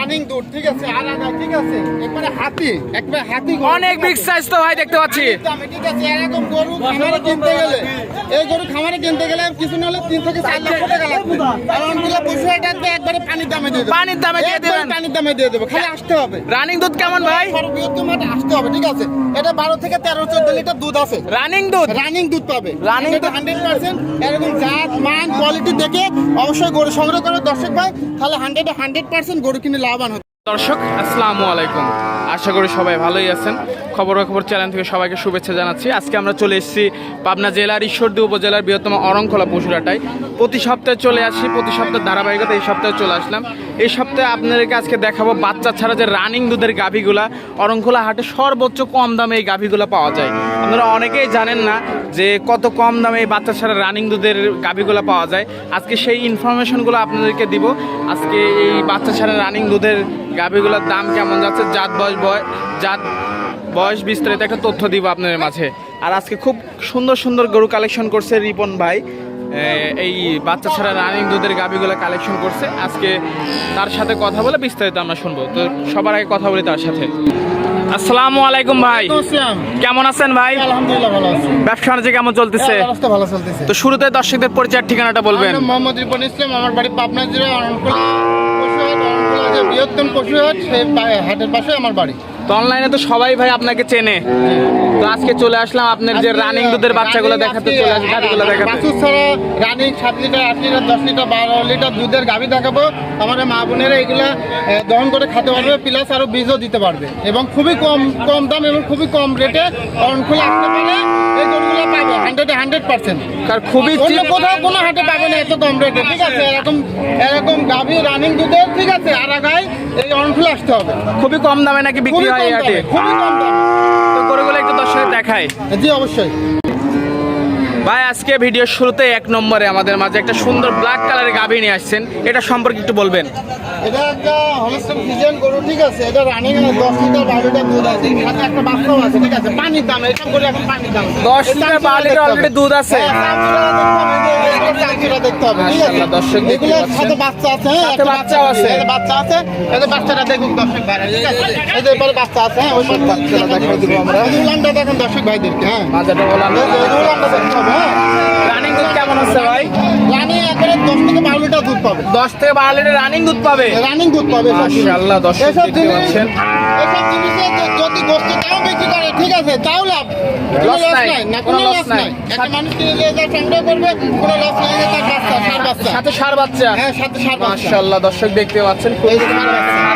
Running দুধ ঠিক আছে আলাদা ঠিক আছে। একবারে হাতি একবারে হাতি অনেক বিগ সাইজ তো ভাই দেখতে পাচ্ছি। ঠিক আছে এরকম গরু খামারে কিনতে গেলে এই গরু খামারে কিনতে গেলে কিছু না হলে তিন থেকে চার লক্ষ টাকা লাগবে। আর অনেকগুলো একবারে পানির দামে দিয়ে দেবো। পানির দামে দিয়ে দেবেন। পানির দামে দিয়ে দেবো খালি আসতে হবে। রানিং দুধ কেমন ভাই? হাটে আসতে হবে ঠিক আছে। এটা বারো থেকে তেরো চোদ্দ লিটার দুধ আছে। রানিং দুধ? রানিং দুধ পাবে। রানিং দুধ? হান্ড্রেড পার্সেন্ট এরকম জাত মান কোয়ালিটি দেখে অবশ্যই গরু সংগ্রহ করে। দর্শক ভাই তাহলে হান্ড্রেড হান্ড্রেড পার্সেন্ট গরু কিনে হবে দর্শক আসসালামু আলাইকুম। আশা করি সবাই ভালোই আছেন। খবর খবর চ্যানেল থেকে সবাইকে শুভেচ্ছা জানাচ্ছি। আজকে আমরা চলে এসেছি পাবনা জেলার ঈশ্বরদী উপজেলার বৃহত্তম অরংখোলা পশুরাটায়। প্রতি সপ্তাহে চলে আসি, প্রতি সপ্তাহে ধারাবাহিকতা এই সপ্তাহে চলে আসলাম। এই সপ্তাহে আপনাদেরকে আজকে দেখাবো বাচ্চা ছাড়া যে রানিং দুধের গাভীগুলা অরংখোলা হাটে সর্বোচ্চ কম দামে এই গাভীগুলা পাওয়া যায়। আপনারা অনেকেই জানেন না যে কত কম দামে এই বাচ্চা ছাড়া রানিং দুধের গাভীগুলো পাওয়া যায়। আজকে সেই ইনফরমেশনগুলো আপনাদেরকে দিব। আজকে এই বাচ্চা ছাড়া রানিং দুধের গাভীগুলোর দাম কেমন যাচ্ছে, জাত বয়স বয় জাত বয়স বিস্তারিত একটা তথ্য দিব আপনাদের মাঝে। আর আজকে খুব সুন্দর সুন্দর গরু কালেকশন করছে রিপন ভাই। এই বাচ্চা ছাড়া রানিং দুধের গাভীগুলো কালেকশন করছে। আজকে তার সাথে কথা বলে বিস্তারিত আমরা শুনব। তো সবার আগে কথা বলি তার সাথে। আসসালামু আলাইকুম ভাই। কেমন আছেন ভাই? আলহামদুলিল্লাহ ভালো আছি। ব্যবসা বাণিজ্য কেমন চলতেছে? ভালো চলতেছে। তো শুরুতে দর্শকদের পরিচয়ের ঠিকানাটা বলবেন। মোহাম্মদ রিপন ইসলাম আমার বাড়ি পাবনা জেলা অরণকুলা পশুহাট অরণকুলা যে বৃহত্তম পশুহাট সেই হাটের পাশে আমার বাড়ি। তো অনলাইনে তো সবাই ভাই আপনাকে চেনে। তো আজকে চলে আসলাম আপনার যে রানিং দুধের বাচ্চাগুলো দেখাতে চলে আসলাম গাড়িগুলো হ্যাঁ, দেখাতে। বাছুর ছাড়া রানিং সাত লিটার আট লিটার দশ লিটার বারো লিটার দুধের গাভি দেখাবো। আমার মা বোনেরা এগুলা দহন করে খেতে পারবে প্লাস আরও বীজও দিতে পারবে। এবং খুবই কম কম দাম এবং খুবই কম রেটে অরণ খুলে আসতে পারলে এই গরুগুলো পাবে হান্ড্রেড হান্ড্রেড পার্সেন্ট কার খুবই অন্য কোথাও কোনো হাটে পাবে না এত কম রেটে ঠিক আছে? এরকম এরকম গাভি রানিং দুধের ঠিক আছে? আর আগায় এই অরণ খুলে আসতে হবে। খুবই কম দামে নাকি বিক্রি হয় হাটে? খুবই কম দামে। তো গরুগুলো একটু দর্শকের দেখায় জি অবশ্যই। ভাই, আজকে ভিডিও শুরুতে এক নম্বরে আমাদের মাঝে একটা সুন্দর ব্ল্যাক কালারের গাভী নিয়ে আসছেন। এটা সম্পর্কে একটু বলবেন। এটা একটা হলস্টেন ফিজিয়ান গরু ঠিক আছে? এটা রানিং দশ লিটার বারো লিটার দুধ আছে। সাথে একটা বাচ্চাও আছে ঠিক আছে? পানির দাম এটা করে এখন পানির দাম। দশ লিটার বারো লিটার অলরেডি দুধ আছে। হ্যাঁ, দেখতে হবে, ঠিক আছে? দর্শক দেখতে এগুলোর সাথে বাচ্চা আছে হ্যাঁ, একটা বাচ্চাও আছে। এই বাচ্চা আছে বাচ্চাটা দেখুন দর্শক ভাই ঠিক আছে? এই যে এবারে বাচ্চা আছে হ্যাঁ ওই বাচ্চাটা দেখাই দিব আমরা। উলানটা দেখুন দর্শক ভাইদেরকে হ্যাঁ। মাজাটা বললাম এই যে এই যে উলানটা দেখতে হবে হ্যাঁ। রানিং দুধ কেমন হচ্ছে ভাই? রানিং একবারে দশ থেকে বারো লিটার দুধ পাবে দশ থেকে বারো লিটার রানিং দুধ পাবে রানিং দুধ পাবে আল্লাহ। মাশাআল্লাহ, দর্শক দেখতে পাচ্ছেন। এসব জিনিসে য- যদি গোস্ত তাও বিক্রি করে ঠিক আছে তাও লাভ। কোনো loss নাই, না কোনো লস নাই। একটা মানুষ কিনে নিয়ে যায় সংগ্রহ করবে কোনো লস নাই যে তার বাচ্চা সার বাচ্চা। সাথে সার বাচ্চা। হ্যাঁ সাথে সার বাচ্চা। মাশাআল্লাহ দর্শক দেখতে পাচ্ছেন এই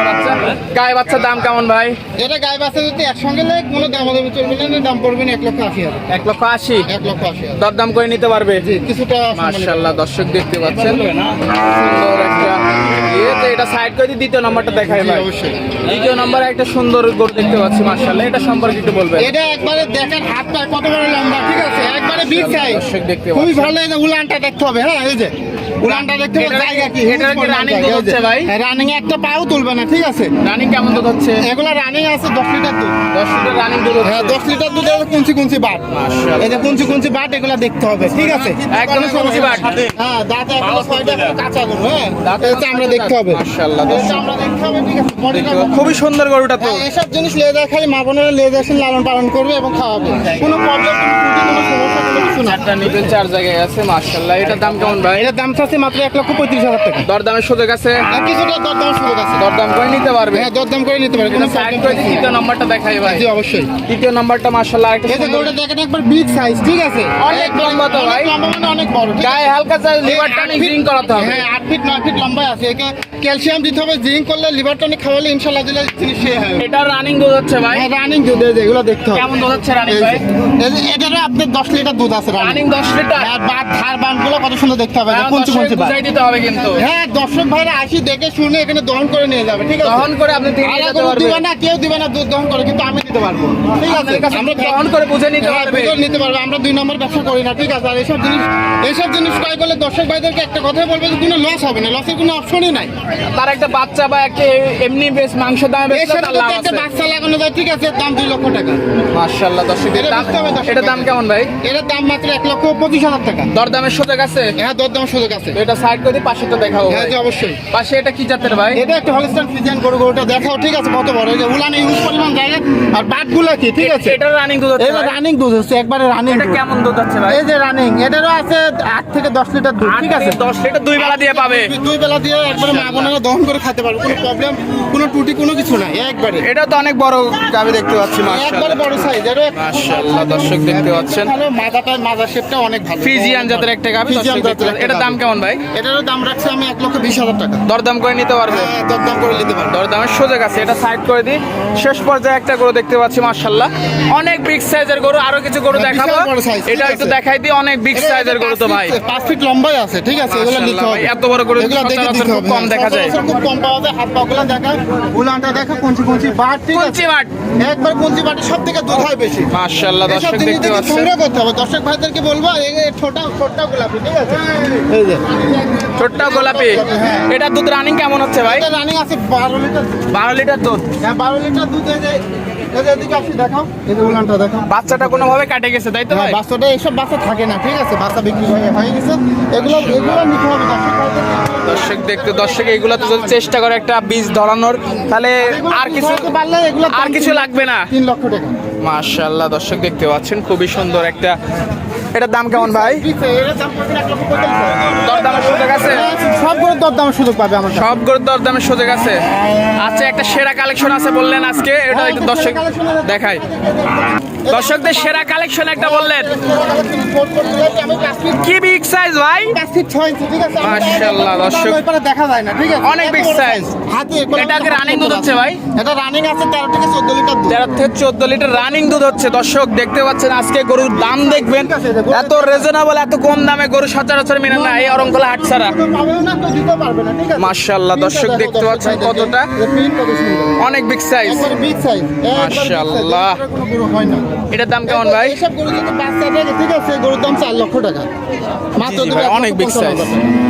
বাচ্চা। গায়ে বাচ্চার দাম কেমন ভাই? এটা গায়ে বাচ্চা যদি একসঙ্গে নেয় কোনো দাম দামি চলবে না দাম পড়বে না এক লক্ষ আশি হাজার। এক লক্ষ আশি? এক লক্ষ আশি হাজার। দরদাম করে নিতে পারবে? জি কিছুটা। মাশাআল্লাহ দর্শক দেখতে পাচ্ছেন। সুন্দর একটা তো এটা সাইড করে দ্বিতীয় নাম্বারটা দেখাই ভাই। অবশ্যই। দ্বিতীয় নাম্বারে একটা সুন্দর গরু দেখতে পাচ্ছি মার্শাল্লাহ এটা সম্পর্কে একটু বলবেন। এটা একবারে দেখেন হাতটা কত বড় লম্বা ঠিক আছে? একবারে বিগ সাইজ দেখতে খুবই ভালো এটা উলানটা দেখতে হবে হ্যাঁ এই যে। উলানটা দেখতে জায়গা কি? এটার কি running দুধ হচ্ছে ভাই? রানিং একটা পাও তুলবে না ঠিক আছে? রানিং কেমন দুধ হচ্ছে? এগুলা রানিং আছে দশ লিটার দুধ। দশ লিটার রানিং দুধ হ্যাঁ হচ্ছে দশ লিটার দুধ কুঞ্চি কুঞ্চি বাট। মাশাআল্লাহ। এই যে কুঞ্চি কুঞ্চি বাট এগুলা দেখতে হবে ঠিক আছে? একদম কুঞ্চি বাট। হ্যাঁ দাঁতে এখনও ছয়টা কাঁচা গরু হ্যাঁ। দাঁতে। দাঁতে আমরা দেখতে হবে। মাশাআল্লাহ, দেখতে হবে ঠিক আছে। খুবই সুন্দর গরুটা তো। হ্যাঁ, এসব জিনিস লেজার খালি মা বোনেরা লেজার লালন পালন করবে এবং খাওয়াবে। কোনো প্রবলেম কোনো সমস্যা কোনো কিছু না। চারটা নিবেন চার জায়গায় আছে মাশাআল্লাহ। এটার দাম কেমন ভাই? এটার দাম চাচ্ছে মাত্র এক লক্ষ পঁয়ত্রিশ হাজার টাকা। দরদামের সুযোগ আছে? কিছুটা দরদাম সুযোগ আছে। দরদাম করে নিতে পারবে। হ্যাঁ দরদাম করে নিতে পারবে কোনো সাইড করে তৃতীয় নাম্বারটা দেখাই ভাই। জি অবশ্যই। তৃতীয় নাম্বারটা মাশাআল্লাহ একটা এই যে গরুটা দেখেন একবার বিগ সাইজ ঠিক আছে? অনেক লম্বা তো অনেক ভাই। লম্বা মানে অনেক বড় গায়ে হালকা সাইজ লিভার টানিং করাতে হবে। হ্যাঁ আট ফিট নয় ফিট লম্বা আছে। একে ক্যালসিয়াম দিতে হবে জিঙ্ক করলে লিভার টনিক খাওয়ালে ইনশাআল্লাহ দিলে জিনিস শেয়ার হয়। এটা রানিং দুধ হচ্ছে ভাই। হ্যাঁ রানিং দুধ এই যে এগুলো দেখতে হবে। কেমন দুধ হচ্ছে রানিং ভাই? এটারে আপনার দশ লিটার দুধ আছে রানিং রানিং দশ লিটার? আর বাদ ধার বানগুলো কত সুন্দর দেখতে হবে। হ্যাঁ, দর্শক কুঞ্চি বুঝাই দিতে হবে কিন্তু। হ্যাঁ দর্শক ভাই আসি দেখে শুনে এখানে দহন করে নিয়ে যাবে ঠিক আছে? দহন করে আপনি দিয়ে আলাদা পারবেন দিবে না কেউ দিবে না দুধ দহন করে কিন্তু আমি দিতে পারব। ঠিক আছে আমরা গ্রহণ করে বুঝে নিতে হ্যাঁ, পারবে নিতে পারবে আমরা দুই নম্বর ব্যবসা করি না ঠিক আছে? আর এইসব জিনিস এইসব জিনিস ক্রয় করলে দর্শক ভাইদেরকে একটা কথাই বলব যে কোনো লস হবে না লসের কোনো অপশনই নাই। তার একটা বাচ্চা বা একটা এমনি বেশ মাংস দামে এর বেশ তার লাভ একটা আছে। বাচ্চা লাগানো যায় ঠিক আছে দাম দুই লক্ষ টাকা। মাশাআল্লাহ দর্শক এটা দাম কেমন ভাই? এটার দাম মাত্র এক লক্ষ পঁচিশ হাজার টাকা। দরদামের সুযোগ আছে? হ্যাঁ দরদাম সুযোগ আছে। এটা সাইড করে পাশে তো দেখাবো হ্যাঁ অবশ্যই। পাশে এটা কি জাতের ভাই? এটা একটা হলিস্টান ফিজিয়ান গরু গরুটা দেখাও ঠিক আছে কত বড়? এই যে উলানে ইউজ পরিমাণ জায়গা আর বাটগুলো কি? ঠিক আছে। এটা রানিং দুধ হচ্ছে এটা রানিং দুধ হচ্ছে একবারে রানিং এটা কেমন দুধ হচ্ছে ভাই? এই যে রানিং এটারও আছে আট থেকে দশ লিটার দুধ ঠিক আছে? 10 লিটার দুই বেলা দিয়ে পাবে। দুই বেলা দিয়ে একবারে মা বোনেরা দহন করে খেতে পারবে কোনো প্রবলেম কোনো ত্রুটি কোনো কিছু নাই একবারে। এটা তো অনেক বড় গাবি দেখতে পাচ্ছি একবারে বড় সাইজ এর মাশাআল্লাহ দর্শক দেখতে পাচ্ছেন। ভালো মাথাটা মাজা শেপটা অনেক ভালো। ফিজিয়ান জাতের একটা গাবি ফিজিয়ান জাতের পাচ্ছেন। এটার দাম কেমন ভাই? এটারও দাম রাখছে আমি এক লক্ষ হাজার টাকা। দরদাম করে নিতে পারবে? হ্যাঁ দরদাম করে নিতে পারব। দরদামের সুযোগ আছে এটা সাইড করে দিই। শেষ পর্যায়ে একটা গরু দেখতে পাচ্ছি মার্শাল্লাহ অনেক বিগ সাইজের গরু আরও কিছু গরু হ্যাঁ, দেখাবো। এটা একটু দেখাই দিই অনেক বিগ সাইজের গরু তো ভাই। পাঁচ ফিট লম্বাই আছে ঠিক আছে এগুলো নিতে হবে। এত বড় গরু খুব কম হ্যাঁ, দেখা যায়। খুব কম পাওয়া যায় হাত পাগুলো দেখা উলানটা দেখা কুঞ্চি কুঞ্চি বাট ঠিক আছে। কুঞ্চি বাট। একবার কুঞ্চি বাটে সব থেকে দুধ হয় বেশি মার্শাল্লাহ দর্শক দেখতে পাচ্ছেন। সংগ্রহ করতে হবে। দর্শক ভাইদেরকে বলব এই ছোটা ছোটটা গোলাপি ঠিক আছে? এই যে। ছোট্ট গোলাপি। হ্যাঁ। এটা দুধ রানিং কেমন হচ্ছে ভাই? এটা রানিং আছে বারো লিটার বারো লিটার দুধ? হ্যাঁ বারো লিটার দুধ এই যে বাচ্চাটা কোনোভাবে কাটে গেছে তাই তো হ্যাঁ, বাচ্চাটা এইসব বাচ্চা থাকে না ঠিক আছে? বাচ্চা বিক্রি হয়ে গেছে। এগুলো এগুলো নিতে হবে দর্শক দেখতে দর্শক এগুলো তো যদি চেষ্টা করে একটা বীজ ধরানোর তাহলে আর কিছু আর কিছু লাগবে না। তিন লক্ষ টাকা। মাশাআল্লাহ দর্শক দেখতে পাচ্ছেন খুবই সুন্দর একটা এটার দাম কেমন ভাই। দরদামের সুযোগ আছে? সব করে দরদামের সুযোগ পাবে আমার। সব গরুর দরদামের সুযোগ আছে। আচ্ছা একটা সেরা কালেকশন আছে বললেন আজকে এটা একটু দর্শক দেখাই। দর্শকদের সেরা কালেকশন একটা বললেন কি বিগ সাইজ ভাই? মাশাআল্লাহ, দর্শক। দেখা যায় না, ঠিক আছে? অনেক বড় হাতে এটা কি মতো দুধ হচ্ছে। ভাই? এটা রানিং আছে তেরো থেকে চোদ্দ লিটার দুধ তেরো থেকে চোদ্দ লিটার রানিং দুধ হচ্ছে দর্শক দেখতে পাচ্ছেন আজকে গরুর দাম দেখবেন এত রিজনেবল এত কম দামে গরু সচরাচর মেনে না এই অরঙ্কলা হাট ছাড়া? মাশাআল্লাহ, দর্শক দেখতে পাচ্ছেন কতটা? অনেক বিগ সাইজ big size, মাশাআল্লাহ। কোনো গরু হয় না। এটার দাম কেমন ভাই? এসব গরু যদি বাচ্চা থাকে, ঠিক আছে, গরুর দাম চার লক্ষ টাকা। মাত্র অনেক বিগ সাইজ।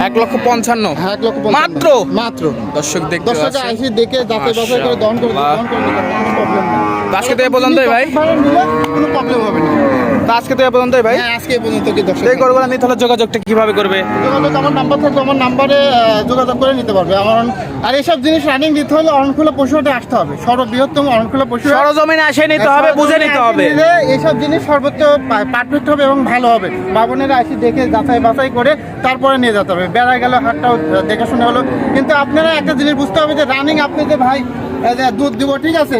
এক লক্ষ পঞ্চান্ন? হ্যাঁ, এক লক্ষ। মাত্র? মাত্র। দর্শক দেখতে দর্শকরা আসি দেখে যাতে বাছাই করে দহন করে। দহন করে আজকে তো এ পর্যন্তই ভাই। কোনো প্রবলেম হবে না। তো আজকে তো এ পর্যন্তই ভাই। হ্যাঁ আজকে এই পর্যন্ত কি দর্শক এই গরুগুলো নিতে হলে যোগাযোগটা কীভাবে করবে? যোগাযোগ আমার নাম্বার থাকবে আমার নাম্বারে যোগাযোগ করে নিতে পারবে। আমার আর এইসব জিনিস রানিং দিতে হলে অরণখোলা পশুহাটে আসতে হবে। সর্ববৃহত্তম অরণখোলা পশু সরজমিনে আসে নিতে হবে বুঝে নিতে হবে। এইসব জিনিস সর্বোচ্চ পারফেক্ট হবে এবং ভালো হবে। বাবনেরা আসি দেখে যাচাই বাছাই করে তারপরে নিয়ে যেতে হবে। বেড়া গেল হাটটাও দেখে শুনে হলো। কিন্তু আপনারা একটা জিনিস বুঝতে হবে যে রানিং আপনি যে ভাই দুধ দিব ঠিক আছে?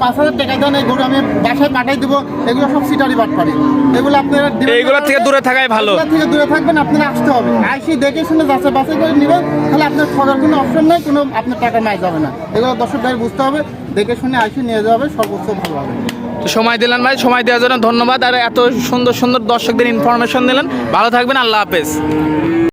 পাঁচ হাজার টাকা দেন এই গরু আমি বাসায় পাঠাই দিব এগুলো সব সিটারি বাট পারি এগুলো আপনারা এইগুলোর থেকে দূরে থাকাই ভালো। থেকে দূরে থাকবেন আপনারা আসতে হবে। আইসি দেখে শুনে যাচাই বাছাই করে নেবেন তাহলে আপনার ঠকার কোনো অপশন নেই কোনো আপনার টাকা নাই যাবে না। এগুলো দর্শক ভাই বুঝতে হবে দেখে শুনে আইসি নিয়ে যাবে সর্বোচ্চ ভালো হবে। সময় দিলেন ভাই সময় দেওয়ার জন্য ধন্যবাদ আর এত সুন্দর সুন্দর দর্শকদের ইনফরমেশন দিলেন। ভালো থাকবেন আল্লাহ হাফেজ।